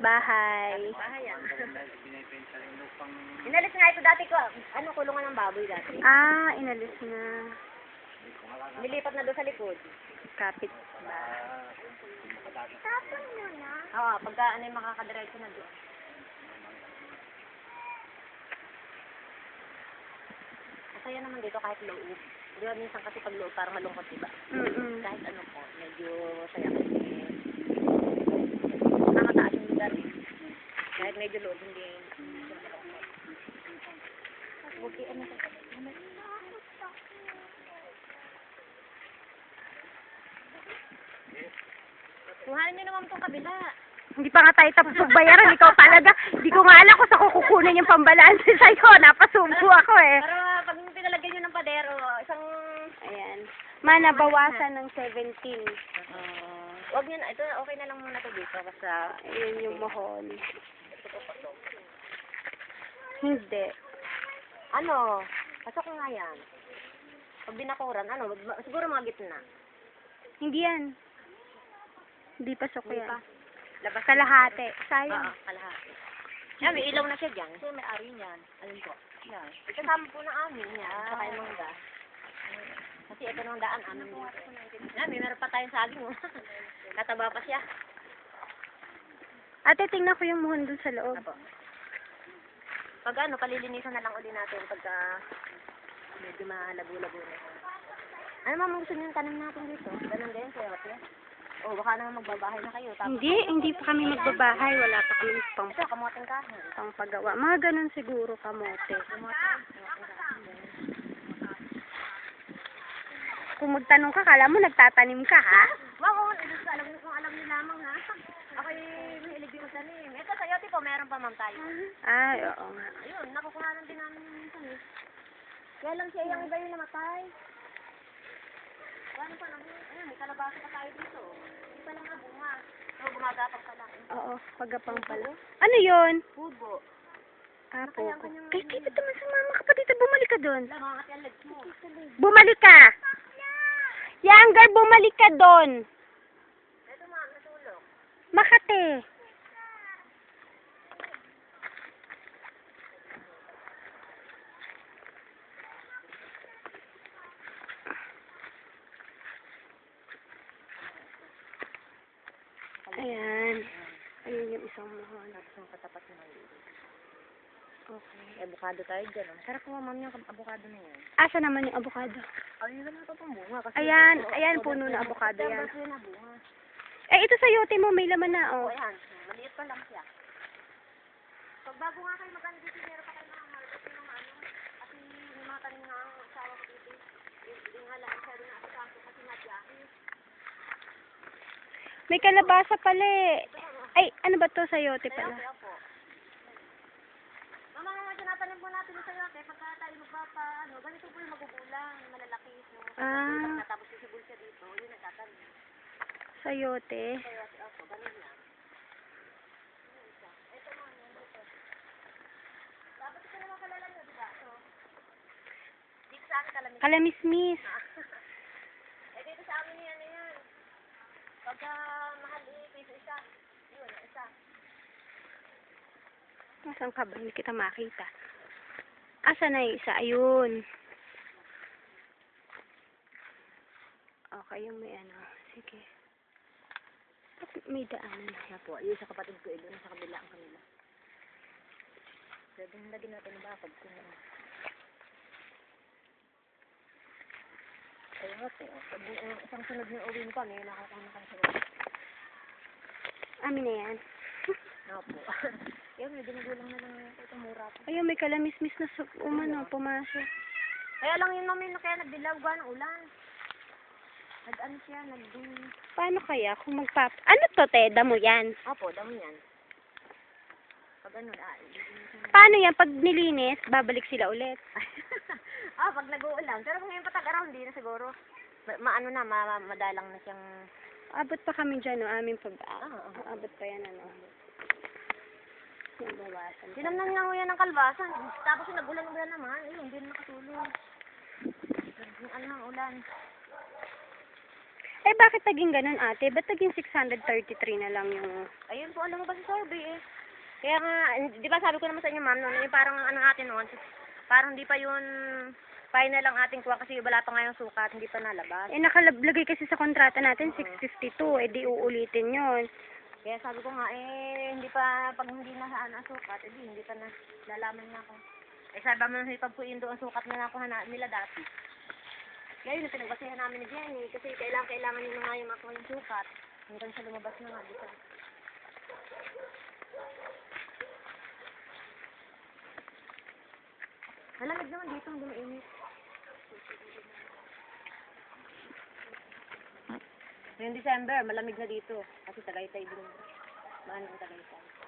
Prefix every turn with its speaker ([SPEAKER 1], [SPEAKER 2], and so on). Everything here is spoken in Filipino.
[SPEAKER 1] Kapitbahay.
[SPEAKER 2] Bahay yan. Inalis nga ito dati ko. Ano, kulungan ng baboy dati.
[SPEAKER 1] Ah, inalis na.
[SPEAKER 2] Nilipat na doon sa likod.
[SPEAKER 1] Kapitbahay.
[SPEAKER 2] Oo, pagka ano yung makakadiretso na doon. Masaya naman dito kahit loob. Di ba minsan kasi pag loob parang malungkot, diba?
[SPEAKER 1] Mm-mm.
[SPEAKER 2] Kahit ano po, medyo saya kasi. Lugar eh. Kahit medyo loob, hindi. kayo ano sa Kuhanin niyo naman itong kabila.
[SPEAKER 1] Hindi pa nga tayo tapos magbayaran. Ikaw talaga. Hindi ko nga alam kung saan ko kukunin yung pambalanse sa'yo. Napasubo ako eh.
[SPEAKER 2] Para pag pinalagyan niyo ng padero, isang...
[SPEAKER 1] Ayan. Ma, nabawasan ng 17.
[SPEAKER 2] Uh, wag niyo na, ito okay na lang muna to dito basta
[SPEAKER 1] Ayun yung mohon. Hindi.
[SPEAKER 2] ano, pasok nga yan. Pag binakuran, ano, siguro mga gitna.
[SPEAKER 1] Hindi yan. Hindi pasok
[SPEAKER 2] Hindi
[SPEAKER 1] yan.
[SPEAKER 2] pa. Labas
[SPEAKER 1] Kalahati.
[SPEAKER 2] Oo,
[SPEAKER 1] Sayang.
[SPEAKER 2] kalahati. Yan, may ilaw na siya dyan. Kasi may ari niyan. Alin po? Yan. Kasama po ng amin yan. Saka yung mangga. Kasi ito nung daan, amin dito. Yan, may meron pa tayong saging. oh. Kataba pa siya.
[SPEAKER 1] Ate, tingnan ko yung mohon dun sa loob.
[SPEAKER 2] Apo. Pag ano, palilinisan na lang uli natin pagka medyo malabo-labo na. Ano mama gusto niyo yung tanim natin dito? Ganun din, sa yote? O, baka naman magbabahay na kayo. Tapos,
[SPEAKER 1] Hindi, hindi pa kami magbabahay. Wala pa kami pang,
[SPEAKER 2] Ito, kamuting kahoy.
[SPEAKER 1] pang pagawa. Mga ganun siguro kamote. Kung magtanong ka, kala mo nagtatanim ka, ha?
[SPEAKER 2] Wow, kung alam, kung alam niyo lamang ha. Ako'y mahilig yung tanim. Ito, sa yote po, meron pa ma'am tayo.
[SPEAKER 1] Ay, oo nga.
[SPEAKER 2] Ayun, nakukuhanan din namin yung minsan eh. Kaya lang siya yung iba yung namatay. Paano pa naman? Ayun, may kalabasa pa tayo dito. Hindi pa lang nga bunga. So, gumagapang pa lang.
[SPEAKER 1] Oo, pagapang pala. Ano yun?
[SPEAKER 2] Pugo.
[SPEAKER 1] Ah, po.
[SPEAKER 2] Kaya kanyang-
[SPEAKER 1] Kay dito naman sa mama ka pa dito. Bumalik ka doon.
[SPEAKER 2] Mo.
[SPEAKER 1] Bumalik ka! Younger, bumalik ka doon.
[SPEAKER 2] Ito ma'am, natulog.
[SPEAKER 1] Makate. Ayan. Ayun yung isang mohon.
[SPEAKER 2] Tapos yung katapat na maliit.
[SPEAKER 1] Okay.
[SPEAKER 2] Avocado tayo dyan. Oh. Sarap ma'am yung avocado na yan.
[SPEAKER 1] Asa naman yung avocado?
[SPEAKER 2] Ay, yun na ito pang bunga. Kasi
[SPEAKER 1] Ayan,
[SPEAKER 2] Oo,
[SPEAKER 1] ayan,
[SPEAKER 2] oo,
[SPEAKER 1] puno
[SPEAKER 2] oo,
[SPEAKER 1] na avocado yan.
[SPEAKER 2] Yun na bunga.
[SPEAKER 1] Eh, ito sa yote mo, may laman na,
[SPEAKER 2] Oo,
[SPEAKER 1] oh.
[SPEAKER 2] ayan. Maliit pa lang siya. Pag bago nga kayo mag-ano dito, meron pa kayo mga harvest ng mga ano. Kasi may mga tanim ang asawa ko dito. Hindi nga lang siya rin ang asawa ko kasi biyahe.
[SPEAKER 1] May kalabasa pala eh. Ay, ano ba to sa yote pala?
[SPEAKER 2] kaya po. Mama, mga tinatanim po yote, pagka tayo magpapa, ano, ganito po yung magugulang, malalaki. No?
[SPEAKER 1] Ah.
[SPEAKER 2] Tapos sisibol siya dito, yun nagtatanim.
[SPEAKER 1] Sa yote.
[SPEAKER 2] Sa yote, opo, ganun lang. Ito yan, dito. Dapat ito naman kalala nyo, di ba? Ito. Dito sa akin kalamis.
[SPEAKER 1] Kalamismis.
[SPEAKER 2] Eh, dito sa amin yan, yan. Pagka mahal, eh, piso isa. Yun, isa.
[SPEAKER 1] Nasaan ka ba? Hindi kita makita. Asa na yung isa? Ayun. Okay, yung may ano. Sige. Ba't may daanan?
[SPEAKER 2] Kaya po, yung sa kapatid ko, doon sa kabila ang kanila. Pwede na lagyan natin ng bakod kung ano. Ayun nga po. Isang sunod na uwi mo pa, may nakakama ka sa uwi.
[SPEAKER 1] Amin na yan.
[SPEAKER 2] Nga Kaya may dinugulang na lang ito. Ito mura po.
[SPEAKER 1] Ayun, may kalamismis na sa umano, pumasok.
[SPEAKER 2] Kaya lang yun namin na kaya nagdilaw ng ulan. Nag-ano siya, nag
[SPEAKER 1] Paano kaya kung magpap... Ano to, te? Damo yan.
[SPEAKER 2] Opo, damo yan. Pag ano, ah,
[SPEAKER 1] Paano yan? Pag nilinis, babalik sila ulit.
[SPEAKER 2] ah, pag nag-uulan. Pero kung ngayon patag-araw, hindi na siguro. Ma- maano na, ma ma- madalang na siyang...
[SPEAKER 1] Abot pa kami dyan, no? Amin pa ba?
[SPEAKER 2] Ah, ah.
[SPEAKER 1] Abot pa yan, ano? Nabawasan.
[SPEAKER 2] Sinamnan nga ho yan ng kalbasan. Tapos yung nag-ulan-ulan naman, ayun, hindi na nakatulong. Yung ano ang ulan.
[SPEAKER 1] Eh, bakit naging ganun, ate? Ba't naging 633 na lang yung...
[SPEAKER 2] Ayun po, alam mo ba sa survey eh. Kaya nga, di ba sabi ko naman sa inyo ma'am, noon, yung parang ano natin noon, parang di pa yun final ang ating kuha kasi wala pa nga yung sukat, hindi pa nalabas.
[SPEAKER 1] Eh, nakalagay kasi sa kontrata natin, 652. Eh, di uulitin yon
[SPEAKER 2] Kaya sabi ko nga, eh, hindi pa, pag hindi na saan ang sukat, eh, di, hindi pa na, lalaman na ako. Eh, sabi mo ipagpuin doon ang sukat na nakuha na, nila dati. Ngayon, yung pinagbasihan namin ni Jenny, kasi kailangan, kailangan nyo na nga yung makuha yung sukat. Hanggang sa lumabas na nga, di ba? Malamig naman dito, hindi mainit. Ngayong December, malamig na dito. Kasi Tagaytay din. Maan ang Tagaytay.